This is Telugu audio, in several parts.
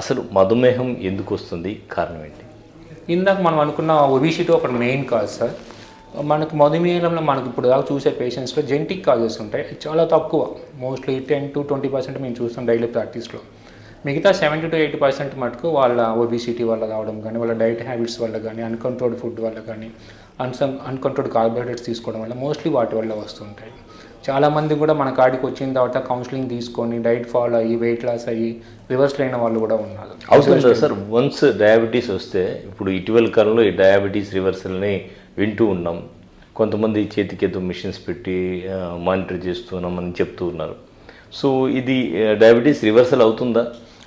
అసలు మధుమేహం ఎందుకు వస్తుంది? కారణం ఏంటి? ఇందాక మనం అనుకున్న ఒబిసిటీ ఒకటి మెయిన్ కాజ్ సార్ మనకు మధుమేహంలో మనకు ఇప్పుడు దాకా చూసే పేషెంట్స్లో జెంటిక్ కాజెస్ ఉంటాయి. చాలా తక్కువ. Mostly ten to twenty percent మేము చూస్తాం డైలీ ప్రాక్టీస్లో మిగతా సెవెంటీ టు ఎయిటీ పర్సెంట్ మటుకు వాళ్ళ ఒబిసిటీ వల్ల రావడం కానీ వాళ్ళ డైట్ హ్యాబిట్స్ వల్ల కానీ అన్కంట్రోల్డ్ ఫుడ్ వల్ల కానీ అన్సమ్ అన్కంట్రోల్డ్ కార్బోహైడ్రేట్స్ తీసుకోవడం వల్ల మోస్ట్లీ వాటి వల్ల వస్తుంటాయి. చాలామంది కూడా మన కాడికి వచ్చిన తర్వాత కౌన్సిలింగ్ తీసుకొని డైట్ ఫాలో అయ్యి వెయిట్ లాస్ అయ్యి రివర్స్లో అయిన వాళ్ళు కూడా ఉన్నారు. అవుతుందా సార్. వన్స్ డయాబెటీస్ వస్తే ఇప్పుడు ఇటీవల కాలంలో ఈ డయాబెటీస్ రివర్సల్ని వింటూ ఉన్నాం. కొంతమంది చేతికేదో మిషన్స్ పెట్టి మానిటర్ చేస్తున్నామని చెప్తూ ఉన్నారు. సో ఇది డయాబెటీస్ రివర్సల్ అవుతుందా?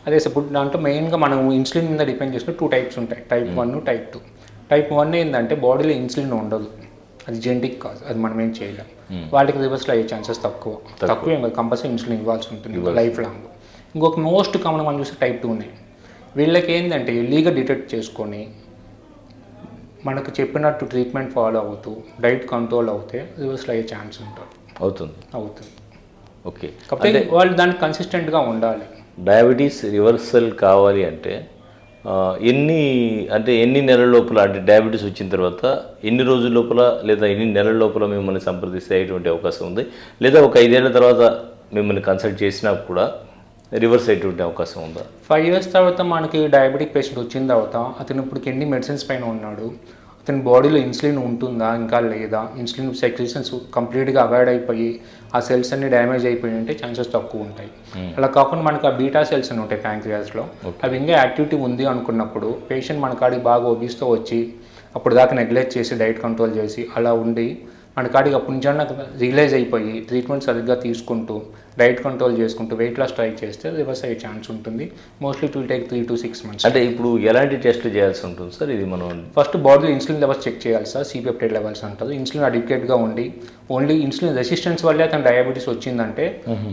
అదే సార్ ఇప్పుడు దాంట్లో మెయిన్గా మనం ఇన్సులిన్ మీద డిపెండ్ చేసుకుని టూ టైప్స్ ఉంటాయి. Type one type two type one ఏంటంటే బాడీలో ఇన్సులిన్ ఉండదు. అది జెంటిక్ కాజ్ అది మనం ఏం చేయలేం. వాళ్ళకి రివర్స్లో అయ్యే ఛాన్సెస్ తక్కువ. తక్కువ. ఏం కాదు కంపల్సరీ ఇన్సులిన్ ఇవ్వాల్సి ఉంటుంది లైఫ్ లాంగ్ ఇంకొక మోస్ట్ కామన్ మనం చూస్తే టైప్ టూనే వీళ్ళకి ఏంటంటే ఎర్లీగా డిటెక్ట్ చేసుకొని మనకు చెప్పినట్టు ట్రీట్మెంట్ ఫాలో అవుతూ డైట్ కంట్రోల్ అవుతే రివర్స్లో అయ్యే ఛాన్స్ ఉంటుంది. అవుతుంది. అవుతుంది. ఓకే. కాకపోతే వాళ్ళు దానికి కన్సిస్టెంట్గా ఉండాలి. డయాబెటీస్ రివర్సల్ కావాలి అంటే ఎన్ని అంటే ఎన్ని నెలల లోపల అంటే డయాబెటీస్ వచ్చిన తర్వాత ఎన్ని రోజుల లోపల లేదా ఎన్ని నెలల లోపల మిమ్మల్ని సంప్రదిస్తే అయ్యేటువంటి అవకాశం ఉంది? లేదా ఒక ఐదేళ్ళ తర్వాత మిమ్మల్ని కన్సల్ట్ చేసినా కూడా రివర్స్ అయ్యేటువంటి అవకాశం ఉందా? ఫైవ్ ఇయర్స్ తర్వాత మనకి డయాబెటిక్ పేషెంట్ వచ్చిన తర్వాత అతను ఇప్పుడు ఎన్ని మెడిసిన్స్ పైన ఉన్నాడు? అతని బాడీలో ఇన్సులిన్ ఉంటుందా ఇంకా లేదా? ఇన్సులిన్ సెక్రేషన్స్ కంప్లీట్గా అవాయిడ్ అయిపోయి ఆ సెల్స్ అన్ని డ్యామేజ్ అయిపోయి ఉంటే ఛాన్సెస్ తక్కువ ఉంటాయి. అలా కాకుండా మనకు ఆ బీటా సెల్స్ అని ఉంటాయి ప్యాంక్రియాస్లో. అవి ఇంకా యాక్టివిటీ ఉంది అనుకున్నప్పుడు పేషెంట్ మన కాడికి బాగా ఒబిస్తో వచ్చి అప్పుడు దాకా నెగ్లెక్ట్ చేసి డైట్ కంట్రోల్ చేసి అలా ఉండి మన కాడికి అప్పటి నుంచి నాకు రియలైజ్ అయిపోయి ట్రీట్మెంట్ సరిగ్గా తీసుకుంటూ డైట్ కంట్రోల్ చేసుకుంటూ వెయిట్ లాస్ ట్రై చేస్తే రివర్స్ అయ్యే ఛాన్స్ ఉంటుంది. Mostly it will take three to six months అంటే ఇప్పుడు ఎలాంటి టెస్ట్లు చేయాల్సి ఉంటుంది సార్? ఇది మనం ఫస్ట్ బాడీలో ఇన్సులిన్ లెవెల్స్ చెక్ చేయాలి సార్. సిపెప్టైడ్ లెవెల్స్ అంటారు. ఇన్సులిన్ అడిక్టెడ్గా ఉండి ఓన్లీ ఇన్సులిన్ రెసిస్టెన్స్ వల్లే అతను డయాబెటీస్ వచ్చిందంటే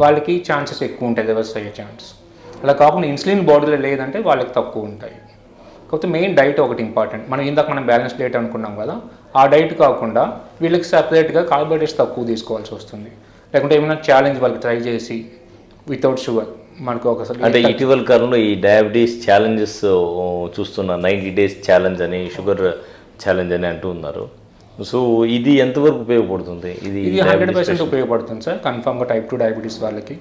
వాళ్ళకి ఛాన్సెస్ ఎక్కువ ఉంటాయి రివర్స్ అయ్యే ఛాన్స్ అలా కాకుండా ఇన్సులిన్ బాడీలో లేదంటే వాళ్ళకి తక్కువ ఉంటాయి. కాకపోతే మెయిన్ డైట్ ఒకటి ఇంపార్టెంట్ మనం ఇందాక మనం బ్యాలెన్స్ డైట్ అనుకున్నాం కదా ఆ డైట్ కాకుండా వీళ్ళకి సపరేట్గా కార్బోహైడ్రేట్స్ తక్కువ తీసుకోవాల్సి వస్తుంది. లేకుంటే ఏమైనా ఛాలెంజ్ వాళ్ళకి ట్రై చేసి వితౌట్ షుగర్ మనకు ఒకసారి అంటే ఇటీవల కాలంలో ఈ డయాబెటీస్ ఛాలెంజెస్ చూస్తున్న నైంటీ డేస్ ఛాలెంజ్ అని షుగర్ ఛాలెంజ్ అని అంటూ ఉన్నారు. సో ఇది ఎంతవరకు ఉపయోగపడుతుంది? ఇది ఇది హండ్రెడ్ పర్సెంట్ ఉపయోగపడుతుంది సార్ కన్ఫామ్గా టైప్ టూ డయాబెటీస్ వాళ్ళకి.